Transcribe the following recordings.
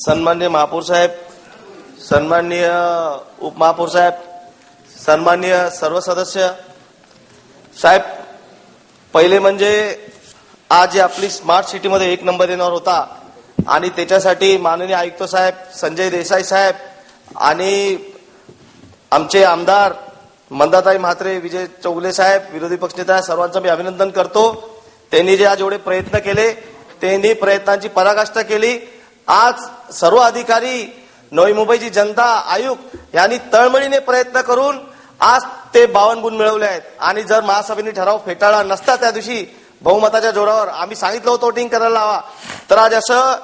सन्मान्य महापौर साहेब सन्माननीय उपमहापौर साहेब सन्मान्य सर्व सदस्य साहेब पहिले म्हणजे आज आपली स्मार्ट सिटीमध्ये एक नंबर येणार होता आणि त्याच्यासाठी माननीय आयुक्त साहेब संजय देसाई साहेब आणि आमचे आमदार मंदाताई म्हात्रे विजय चौगले साहेब विरोधी पक्षनेता सर्वांचं मी अभिनंदन करतो. त्यांनी जे आज एवढे प्रयत्न केले त्यांनी प्रयत्नांची पराकाष्ठा केली. आज सर्व अधिकारी नवी मुंबईची जनता आयुक्त यांनी तळमळीने प्रयत्न करून आज ते बावन्न गुण मिळवले आहेत. आणि जर महासभेने ठराव फेटाळला नसता त्या दिवशी बहुमताच्या जोरावर आम्ही सांगितलं होतं वोटिंग करायला लावा. तर आज असं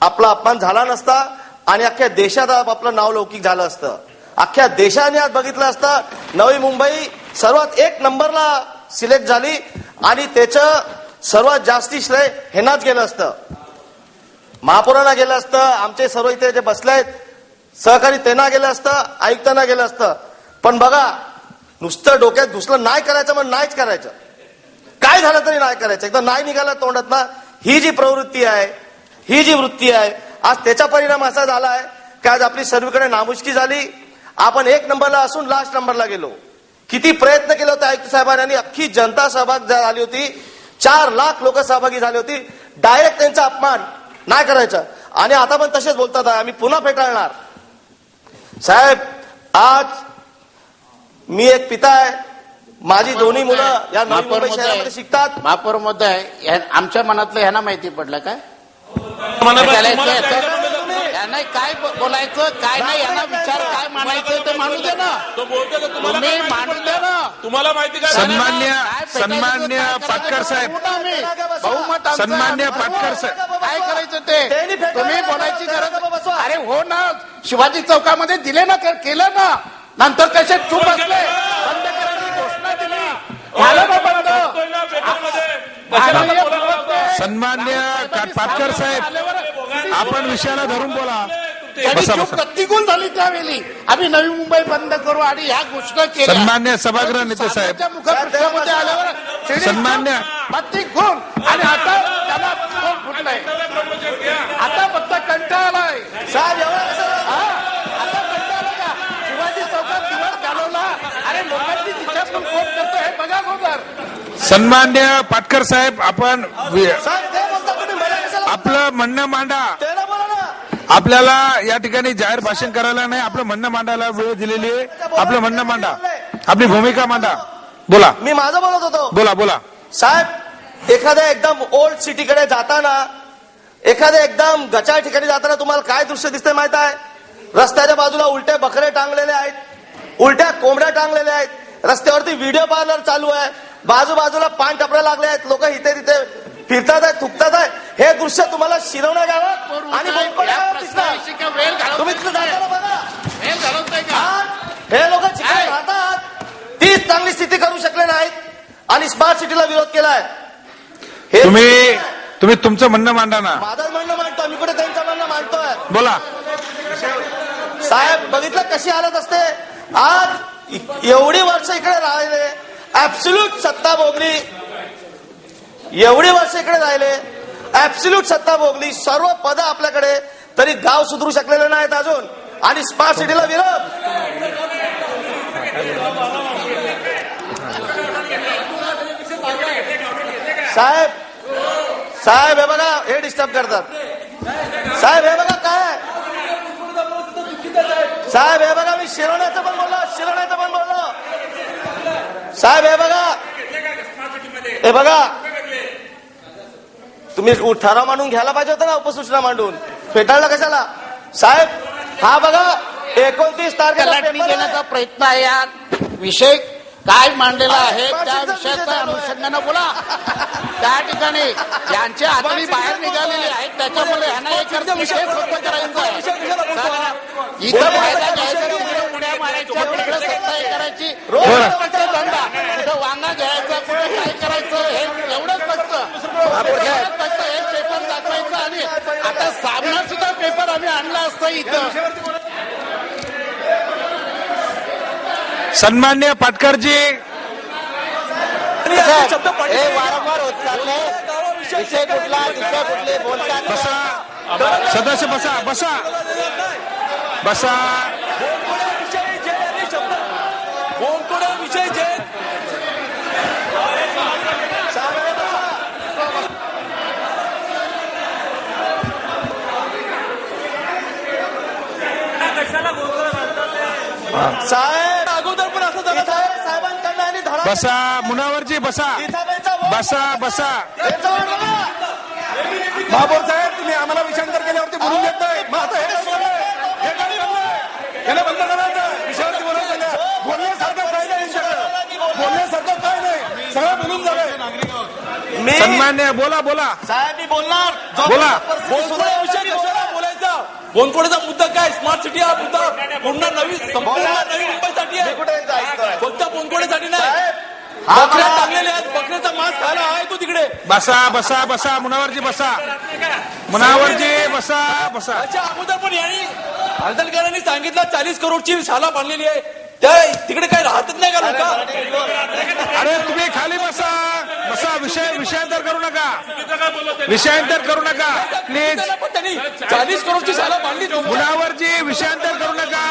आपला अपमान झाला नसता आणि अख्ख्या देशात आपलं नाव लौकिक झालं असतं. अख्ख्या देशाने आज बघितलं असतं नवी मुंबई सर्वात एक नंबरला सिलेक्ट झाली आणि त्याचं सर्वात जास्ती श्रेय हेनाच गेलं असतं. महापौरांना गेलं असतं आमचे सर्व इथे जे बसले आहेत सहकारी त्यांना गेलं असतं आयुक्तांना गेलं असतं. पण बघा नुसतं डोक्यात घुसलं नाही करायचं मग नाहीच करायचं. काय झालं तरी नाही करायचं. एकदा नाही निघाला तोंडात ना ही जी प्रवृत्ती आहे ही जी वृत्ती आहे आज त्याचा परिणाम असा झाला आहे की आज आपली सर्वीकडे नामुष्की झाली. आपण एक नंबरला असून लास्ट नंबरला गेलो. किती प्रयत्न केले होते आयुक्त साहेबांनी अख्खी जनता सहभाग झाली होती. चार लाख लोक सहभागी झाली होती. डायरेक्ट त्यांचा अपमान. नाही करायचं. आणि आता पण तसेच बोलतात आहे, आम्ही पुन्हा फेटाळणार. साहेब आज मी एक पिता आहे. माझी दोन्ही मुलं या नवी मुंबई शहरामध्ये शिकतात. महापौर महोदय या- आमच्या मनातलं ह्यांना माहिती पडलं काय? याचं- काय बोलायचं काय नाही यांना विचार काय मानायचं ते मानू दे ना. तो बोलतोय का तुम्हाला तुम्ही काय माहिती पडलं? द्या ना. तुम्हाला माहिती काय सन्मान्य- सन्मान्य पाटकर साहेब. बहुमत आमचं सन्मान्य पाटकर. साहेब. काय करायचं त्यांनी ते फेटाळलं तुम्ही बोलायची गरज बसवा. अरे हो ना शिवाजी चौकामध्ये दिले ना के- केलं ना. नंतर कसे चूप असले बंद करायची घोषणा दिली. झालं ना बंद बोलतोय ना पेपरमध्ये. कशाला माननीय बोलायला लागतं? सन्मान्य का- पाटकर साहेब. आपण विषयाला धरून बोला. प्रतिकूल झाली त्यावेळी आम्ही नवी मुंबई बंद करू आणि ह्या घोषणा केल्या. सन्मान्य सभागृह नेते साहेब. साहेबांच्या मुखपृष्ठामध्ये आल्यावर सन्मान्य- प्रतिकूल. आणि आता त्याला फुटलंय. आता फक्त कंटाळा आलाय. साहेब एवढं कसं? आता कंटाळा का? शिवाजी चौकात दिवस घालवला. अरे लोकांची तिच्यातून कोट करतो हे बघा अगोदर सन्मान्य पाटकर साहेब आपण आपलं म्हणणं मांडा. आपल्याला या ठिकाणी जाहीर भाषण करायला नाही आपलं म्हणणं मांडायला वेळ दिलेली आहे. आपलं म्हणणं मांडा. आपली भूमिका मांडा. बोला. मी माझं बोलत होतो. बोला बोला. साहेब एखाद्या एकदम ओल्ड सिटीकडे जाताना एखाद्या एकदम गचाळ ठिकाणी जाताना तुम्हाला काय दृश्य दिसतंय माहीत आहे? रस्त्याच्या बाजूला उलटे बकरे टांगलेले आहेत उलट्या कोंबड्या टांगलेल्या आहेत रस्त्यावरती व्हिडिओ पार्लर चालू आहे बाजूबाजूला पान टपऱ्या लागले आहेत लोक इथे तिथे फिरतात आहेत थुकतात आहेत हे दृश्य तुम्हाला शिरवण्या गावात आणि बोलपण गावात दिसणार. तुम्ही तिथे जाताना बघा. हे? लोक? राहतात तीच चांगली स्थिती करू शकले नाहीत. आणि स्मार्ट सिटीला विरोध केलाय. हे तुम्ही तुम्ही तुमचं म्हणणं मांडा ना. माझं म्हणणं मांडतोय मी कुठे त्यांचं म्हणणं मांडतोय? बोला. साहेब बघितलं कशी हालत असते? आज एवढी वर्ष इकडे राहिले. ऍब्सल्यूट सत्ता भोगली एवढी वर्ष इकडे राहिले. ऍब्सल्यूट सत्ता भोगली. सर्व पद आपल्याकडे. तरी गाव सुधरू शकलेले नाहीत अजून. आणि स्मार्ट सिटीला विरोध. साहेब साहेब हे बघा हे डिस्टर्ब करतात. साहेब हे बघा काय साहेब हे बघा मी शिरवण्याचं पण बोललो शिरवण्याचं पण बोललो. साहेब हे बघा. हे बघा तुम्ही ठराव मांडून घ्यायला पाहिजे होतं ना उपसूचना मांडून. फेटाळला कशाला? साहेब हा बघा एकोणतीस तारखेला. देण्याचा प्रयत्न आहे या विषय काय मांडलेला आहे त्या विषयाच्या. अनुषंगानं बोला. त्या ठिकाणी यांचे आतडी बाहेर निघालेले आहेत त्याच्यामुळे यांना एक अर्थ विषय करायचा आहे इथं फायदा घ्यायचा उड्या मारायच्या तिकडे सत्ता हे करायची. कुठं वांगा घ्यायचा कुठं काय करायचं हे एवढंच फक्त एवढंच फक्त एक पेपर दाखवायचं आणि आता सामना सुद्धा पेपर आम्ही आणला असतं इथं. सन्मान्य पाटकरजी. शब्द पडले. हे वारंवार होत चाललंय विषय कुठला विषय कुठले बोलतात बसा. सदस्य बसा बसा. बसा. विषय जे साहेब अगोदर पण असं झालं. इथं साहेबांकडनं आणि धडा बसा मुनावरजी बसा. बसा बसा. बघा. महापौर साहेब तुम्ही आम्हाला विषयांतर केल्यावरती बोलून देत नाही मग आता हे? हे? याला बंद करायचं विषयावरती बोलायला सांगा बोलण्यासारखं काय नाही यांच्याकडं. बोलण्यासारखं काय नाही. सगळं बोलून झालंय मी सन्मान्य बोला बोला. साहेब मी बोलणार. जो बोला. परिस्थिती सुरू आहे, विषय कशाला बोनफोडेचा मुद्दा काय? स्मार्ट सिटी हा मुद्दा पुन्हा नवी संपूर्ण नवी मुंबईसाठी आहे? फक्त बोनफोडेसाठी नाही? हा बकऱ्या मला- टाकलेले आहेत. बकऱ्याचा मांस खायला आहे तो तिकडे. बसा बसा बसा. मुनावरजी बसा. मुनावरजी बसा बसा. त्याच्या अगोदर पण यांनी हलदलकरांनी सांगितलं चाळीस करोडची शाला बांधलेली आहे. त्या तिकडे काय राहतच नाही का लोक? अरे तुम्ही खाली बसा. बसा विषय विषयांतर करू नका. विषयांतर करू नका. प्लीज पण त्यांनी चाळीस करोडची शाला बांधली मुनावरजी विषयांतर करू नका.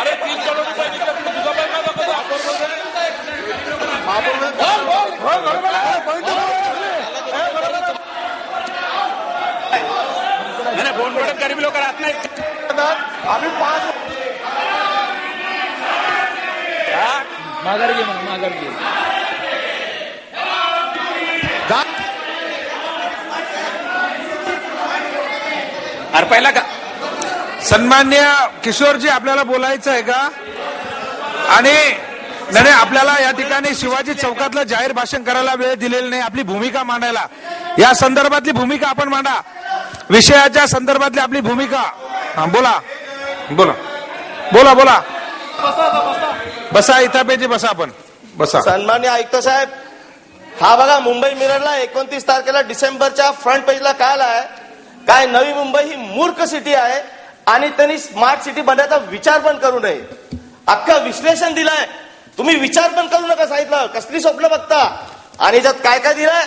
अरे तीन करोड दाखवता? नाही, नाही, बोनफोडात गरीब लोक राहत नाही आम्ही पाच अरे पहिला का? सन्मान्य किशोरजी आपल्याला बोलायचं आहे का? आणि नाही, आपल्याला या ठिकाणी शिवाजी चौकातलं जाहीर भाषण करायला वेळ दिलेला नाही आपली भूमिका मांडायला. या संदर्भातली भूमिका आपण मांडा. विषयाच्या संदर्भातली आपली भूमिका. हा, बोला. बोला. बोला बोला. बसा इथापेजी बसा. आपण. बसा. सन्मान्य आयुक्त साहेब हा बघा मुंबई मिररला एकोणतीस तारखेला डिसेंबरच्या फ्रंट पेजला काय आलाय काय नवी मुंबई ही मूर्ख सिटी आहे आणि त्यांनी स्मार्ट सिटी बनण्याचा विचार पण करू नये. अख्खं विश्लेषण दिलंय. तुम्ही विचार पण करू नका सांगितलं कसली स्वप्न बघता. आणि त्यात काय काय दिलंय?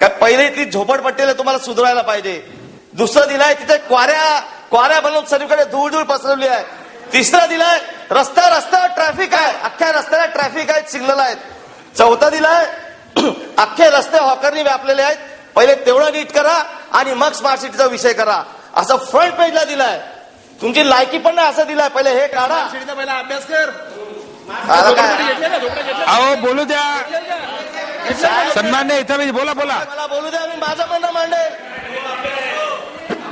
काय पहिले ती झोपडपट्टीला तुम्हाला सुधारायला पाहिजे. दुसरं दिलंय तिथे क्वाऱ्या. क्वाऱ्या बनवून सगळीकडे धूळ धूळ पसरवली आहे. तिसरं दिलंय रस्ता रस्त्यावर ट्रॅफिक आहे. अख्ख्या रस्त्याला ट्रॅफिक आहेत सिग्नल आहेत. चौथा दिलाय अख्खे रस्ते हॉकरनी व्यापलेले आहेत. पहिले तेवढं नीट करा आणि मग स्मार्ट सिटीचा विषय करा. असं फ्रंट पेजला दिलाय. तुमची लायकी पण नाही असं दिलाय. पहिले हे काढा. पहिला अभ्यास कर. अहो बोलू द्या. सन्मान्य इथापेजी बोला बोला. मला बोलू द्या मी माझं म्हणणं मांडेल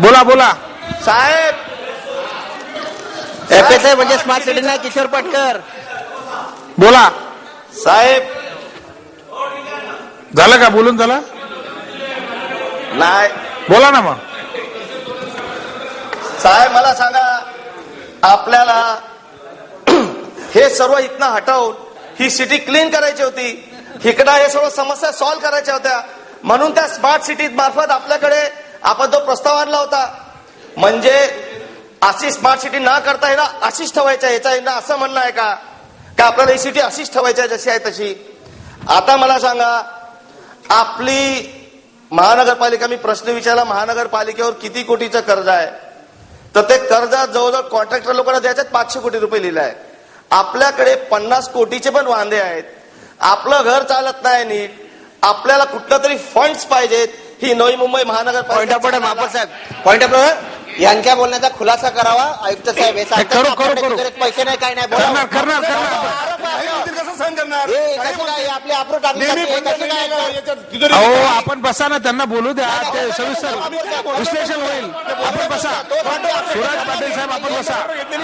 बोला बोला. साहेब! एफएसआय म्हणजे स्मार्ट सिटी नाही किशोर पटकर. बोला. साहेब! झालं का? बोलून झालं? नाही. बोला ना मग. साहेब मला सांगा आपल्याला हे सर्व इथनं हटवून ही सिटी क्लीन करायची होती. इकडं हे सर्व समस्या सॉल्व्ह करायच्या होत्या. म्हणून त्या स्मार्ट सिटी मार्फत आपल्याकडे आपण जो प्रस्ताव आणला होता. म्हणजे अशी स्मार्ट सिटी न करता येणार अशीच ठेवायच्या याचा यांना असं म्हणणं आहे का? का आपल्याला ही सिटी अशीच ठेवायची आहे जशी आहे तशी? आता मला सांगा आपली महानगरपालिका मी प्रश्न विचारला महानगरपालिकेवर किती कोटीचं कर्ज आहे? तर ते कर्ज जवळजवळ कॉन्ट्रॅक्टर लोकांना द्यायच्यात पाचशे कोटी रुपये लिहिलं आहे. आपल्याकडे पन्नास कोटीचे पण वांदे आहेत. आपलं घर चालत नाही नीट. आपल्याला कुठलं तरी फंड्स पाहिजेत. ही Navi Mumbai point of order महानगरपालिका महापौर साहेब ऑर्डर यांच्या बोलण्याचा खुलासा करावा आयुक्त साहेब हे सांगतात करू, ना, करू, आपल्याकडे करू. तिजोरीत पैसे नाही काय नाही बोला. करणार करणार करणार आरोप आहे, हो. कसं सहन करणार हे कशी काय आपली अप्रोच टाकली नेहमी जाते, हे बंद कशी काय नाही याच्यात तिजोरी- अहो आपण बसा ना त्यांना बोलू द्या ते सविस्तर विश्लेषण होईल आपण बसा सुराज पाटील साहेब आपण बसा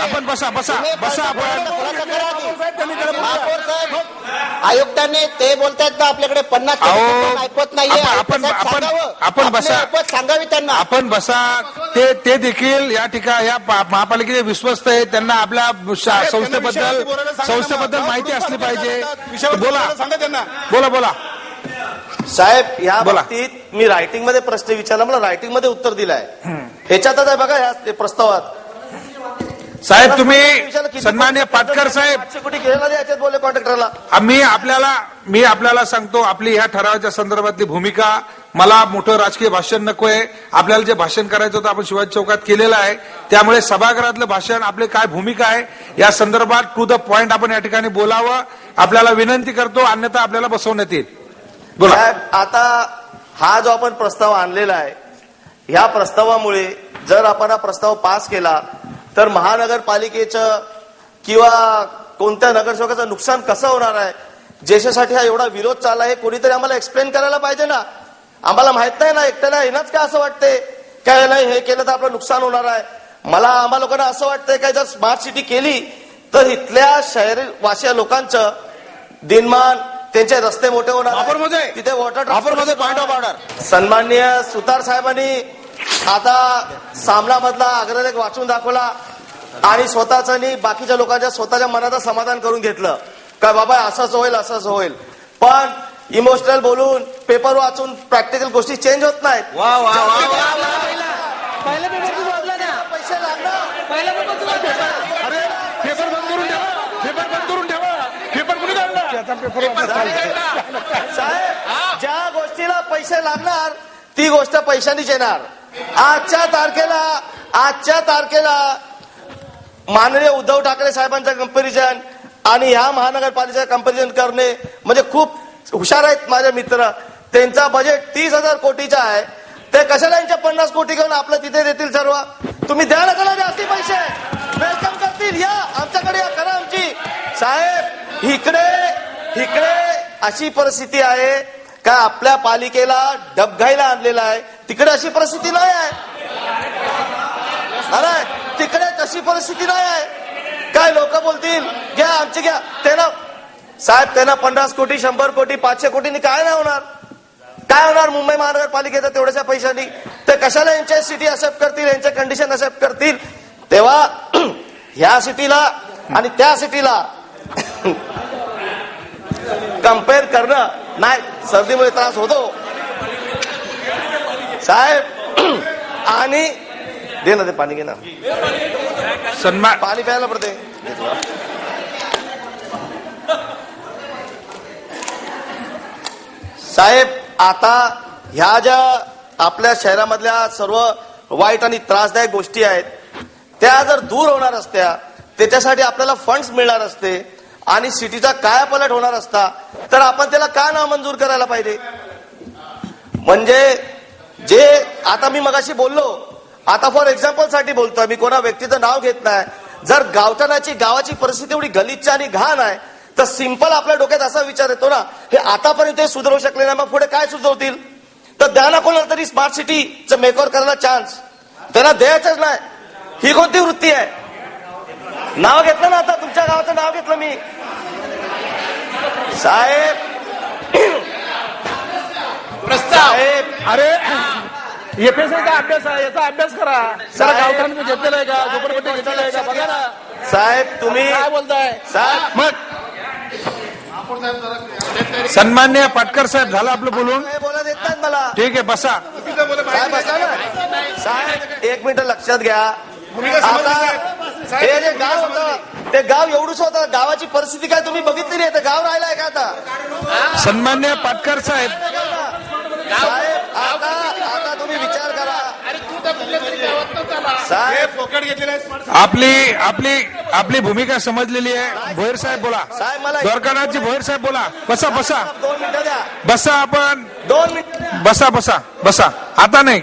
आपण बसा बसा बसा आपण खुलासा करा की. महापौर साहेब आयुक्तांनी ते बोलतायत का आपल्याकडे पन्नास अहो, ऐपत नाहीये आपण- आयुक्त साहेब आपण- सांगावं. आपण आपली बसा. ऐपत सांगावी त्यांना आपण बसा ते ते देखील या ठिकाणी या महापालिकेचे विश्वस्त आहेत. त्यांना आपल्या संस्थेबद्दल संस्थेबद्दल माहिती असली पाहिजे. बोला. सांगा त्यांना. बोला बोला. साहेब या बोला. बाबतीत मी रायटिंगमध्ये प्रश्न विचारला. मला रायटिंगमध्ये उत्तर दिलाय. ह्याच्यातच आहे बघा ते प्रस्तावात. साहेब, तुम्ही सन्मान्य पाटकर साहेब. बोलले कॉन्ट्रॅक्टरला? आम्ही आपल्याला मी आपल्याला सांगतो आपली ह्या ठरावाच्या संदर्भातली भूमिका मला मोठं राजकीय भाषण नकोय. आपल्याला जे भाषण करायचं होतं आपण शिवाजी चौकात केलेलं आहे. त्यामुळे सभागृहातलं भाषण आपले काय भूमिका आहे या संदर्भात टू द पॉइंट आपण या ठिकाणी बोलावं. आपल्याला विनंती करतो अन्यथा आपल्याला बसवण्यात येईल. बोला. साहेब आता हा जो आपण प्रस्ताव आणलेला आहे ह्या प्रस्तावामुळे जर आपण हा प्रस्ताव पास केला तर महानगरपालिकेचं किंवा कोणत्या नगरसेवकाचं नुकसान कसं होणार आहे? ज्येष्ठासाठी हा एवढा विरोध चालला आहे कोणीतरी आम्हाला एक्सप्लेन करायला पाहिजे ना? आम्हाला माहीत नाही ना एकट्याला येणंच काय असं वाटते काय नाही हे केलं तर आपलं नुकसान होणार आहे. मला आम्हा लोकांना असं वाटतंय काय जर स्मार्ट सिटी केली तर इथल्या शहरवासिया लोकांचं दिनमान त्यांचे रस्ते मोठे होणार तिथे वॉटर ऑफ ऑर्डर सन्माननीय सुतार साहेबांनी आता सामनामधला अग्रलेख वाचून दाखवला आणि स्वतःच आणि बाकीच्या लोकांच्या स्वतःच्या मनाचं समाधान करून घेतलं. का बाबा असंच होईल असंच होईल. पण इमोशनल बोलून पेपर वाचून प्रॅक्टिकल गोष्टी चेंज होत नाहीत. वा वा वा वा. पहिला पेपर तू वाचला ना. पैसे लागणार. पहिला पेपर तू वाचला अरे पेपर बंद करून ठेवा. पेपर बंद करून ठेवा. पेपर कुणी काढला साहेब ज्या गोष्टीला पैसे लागणार ती गोष्ट पैशानीच येणार. आजच्या तारखेला आजच्या तारखेला माननीय उद्धव ठाकरे साहेबांचं कंपॅरिझन आणि ह्या महानगरपालिकेचं कंपॅरिझन करणे म्हणजे खूप हुशार आहेत माझे मित्र. त्यांचा बजेट तीस हजार कोटीचा आहे. ते कशाला यांच्या पन्नास कोटी घेऊन आपलं तिथे देतील सर्व? तुम्ही द्या ना त्याला जास्ती पैसे. वेलकम करतील. या. आमच्याकडे या. करा आमची. साहेब इकडे इकडे अशी परिस्थिती आहे. का आपल्या पालिकेला डबघाईला आणलेला आहे? तिकडे अशी परिस्थिती नाही आहे. अरे तिकडे तशी परिस्थिती नाही आहे. काय लोक बोलतील? घ्या आमची घ्या. त्यांना साहेब त्यांना पन्नास कोटी शंभर कोटी पाचशे कोटीनी काय नाही होणार? काय होणार मुंबई महानगरपालिकेचं तेवढ्याच्या पैशांनी? ते कशाला यांच्या सिटी असेप्ट करतील यांच्या कंडिशन असेप्ट करतील? तेव्हा ह्या सिटीला आणि त्या सिटीला कंपेअर करणं नाही सर्दीमुळे त्रास होतो. साहेब आणि दे ना ते पाणी घे ना. सन्मान. पाणी प्यायला पडते. साहेब आता ह्या ज्या आपल्या शहरामधल्या सर्व वाईट आणि त्रासदायक गोष्टी आहेत त्या जर दूर होणार असत्या त्याच्यासाठी आपल्याला फंड्स मिळणार असते आणि सिटीचा काय पलट होणार असता तर आपण त्याला का नामंजूर करायला पाहिजे? म्हणजे जे आता मी मगाशी बोललो आता फॉर एक्झाम्पलसाठी बोलतोय मी कोणा व्यक्तीचं नाव घेत नाही. जर गावठाणाची गावाची परिस्थिती एवढी गलिच्छ आणि घाण आहे तर सिंपल आपल्या डोक्यात असा विचार येतो ना हे आतापर्यंत सुधारू शकले नाही मग पुढे काय सुचवतील? तर द्या ना कोणाला तरी स्मार्ट सिटीचं मेकओव्हर करायला चान्स त्यांना द्यायचंच नाही. ही कोणती वृत्ती आहे? नाव घेतलं ना आता? तुमच्या गावाचं नाव घेतलं मी. साहेब. साहेब. अरे एफएसआयचा अभ्यास आहे याचा अभ्यास करा. सर. गावठाण घेतलेला आहे का? झोपडपट्टी घेतलेला आहे का? बघा ना. साहेब तुम्ही काय बोलताय? साहेब. मग. सन्मान्य पाटकर साहेब झालं आपलं बोलून? बोला देत नाहीत मला. ठीक आहे बसा. साहेब बसा ना. साहेब एक मिनिट लक्षात घ्या. आता हे जे गाव होतं ते गाव एवढंच होतं. गावाची परिस्थिती काय तुम्ही बघितली नाही? तर गाव राहिलाय का आता? सन्मान्य पाटकर साहेब. साहेब आता आता तुम्ही विचार करा. साहेब फोकट घेतलेला आपली आपली आपली भूमिका समजलेली आहे. भोयर साहेब बोला. साहेब मला द्वारकानाथजी भोयर साहेब बोला. बसा बसा. दोन मिनिटं द्या. बसा आपण. दोन मिनिट बसा बसा बसा. आता नाही.